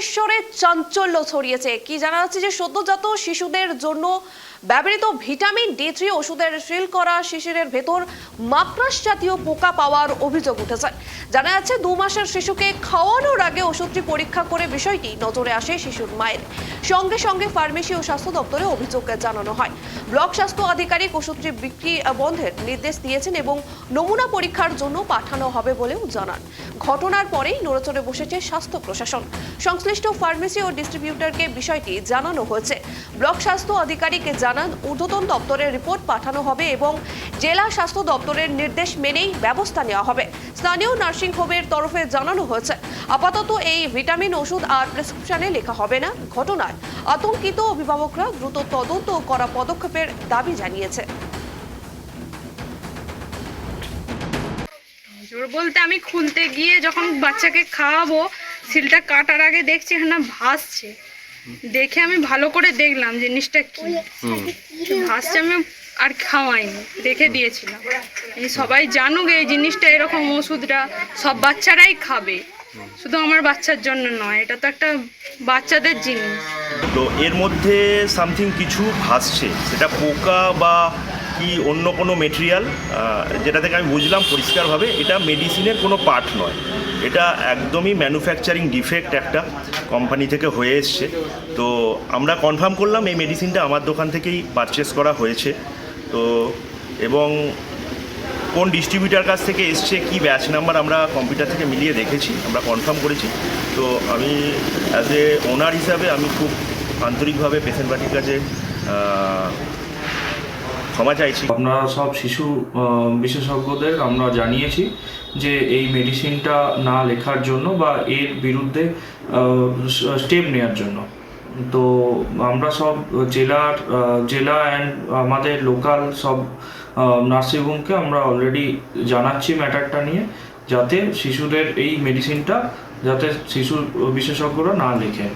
মন্তেশ্বরে চাঞ্চল্য ছড়িয়েছে। কি জানা যাচ্ছে যে সদ্যজাত শিশুদের জন্য ব্যবহৃত ভিটামিন ডি থ্রি ওষুধের সিল করা শিশিরের ভেতর মাকড়াস জাতীয় পোকা পাওয়ার অভিযোগ উঠেছে। জানা যাচ্ছে, দু মাসের শিশুকে খাওয়ানোর আগে ওষুধটি পরীক্ষা করে বিষয়টি নজরে আসে শিশুর মায়ের। সঙ্গে সঙ্গে ফার্মেসি ও স্বাস্থ্য দপ্তরে অভিযোগ জানানো হয়। ব্লক স্বাস্থ্য আধিকারিক ওষুধটি বিক্রি বন্ধের নির্দেশ দিয়েছেন এবং নমুনা পরীক্ষার জন্য পাঠানো হবে বলেও জানান। ঘটনার পরেই নড়েচড়ে বসেছে স্বাস্থ্য প্রশাসন। সংশ্লিষ্ট ফার্মেসি ও ডিস্ট্রিবিউটরকে বিষয়টি জানানো হয়েছে। ব্লক স্বাস্থ্য আধিকারিক জানান, ঊর্ধ্বতন দপ্তরের রিপোর্ট পাঠানো হবে এবং জেলা স্বাস্থ্য দপ্তরের নির্দেশ মেনেই ব্যবস্থা নেওয়া হবে। স্থানীয় নার্সিং হোমের তরফে জানানো হয়েছে আপাতত এই ভিটামিন ওষুধ আর প্রেসক্রিপশনে লেখা হবে না ঘটনায়। আতঙ্কিত অভিভাবকরা দ্রুত তদন্ত করা পদক্ষেপের দাবি জানিয়েছে। জোর বলতে আমি খুলতে গিয়ে যখন বাচ্চাকে খাওয়াবো সিলটা কাটার আগে দেখছি এখানে ভাসছে। দেখে আমি ভালো করে দেখলাম জিনিসটা কি। ভাসছে আমি আর খাওয়াইনি, রেখে দিয়েছিলাম সবাই জানুক এই জিনিসটা এরকম ওষুধটা, সব বাচ্চারাই খাবে। শুধু আমার বাচ্চার জন্য নয়, এটা তো একটা বাচ্চাদের জিনিস। তো এর মধ্যে সামথিং কিছু ভাসছে, সেটা পোকা বা কি অন্য কোনো মেটেরিয়াল যেটা থেকে আমি বুঝলাম পরিষ্কারভাবে, এটা মেডিসিনের কোনো পার্ট নয়। এটা একদমই ম্যানুফ্যাকচারিং ডিফেক্ট একটা কোম্পানি থেকে হয়ে এসছে। তো আমরা কনফার্ম করলাম এই মেডিসিনটা আমার দোকান থেকেই পারচেস করা হয়েছে। তো, এবং কোন ডিস্ট্রিবিউটার কাছ থেকে এসছে, কি ব্যাচ নাম্বার আমরা কম্পিউটার থেকে মিলিয়ে দেখেছি, আমরা কনফার্ম করেছি। তো আমি অ্যাজ এ ওনার হিসাবে আমি খুব আন্তরিকভাবে পেশেন্ট পার্টির কাছে ক্ষমা চাইছি। আপনারা সব শিশু বিশেষজ্ঞদের আমরা জানিয়েছি যে এই মেডিসিনটা না লেখার জন্য বা এর বিরুদ্ধে স্টেপ নেওয়ার জন্য। তো আমরা সব জেলার জেলা অ্যান্ড আমাদের লোকাল সব নার্সিংহোমকে আমরা অলরেডি জানাচ্ছি ম্যাটারটা নিয়ে, যাতে শিশুদের এই মেডিসিনটা যাতে শিশু বিশেষজ্ঞরা না লেখেন।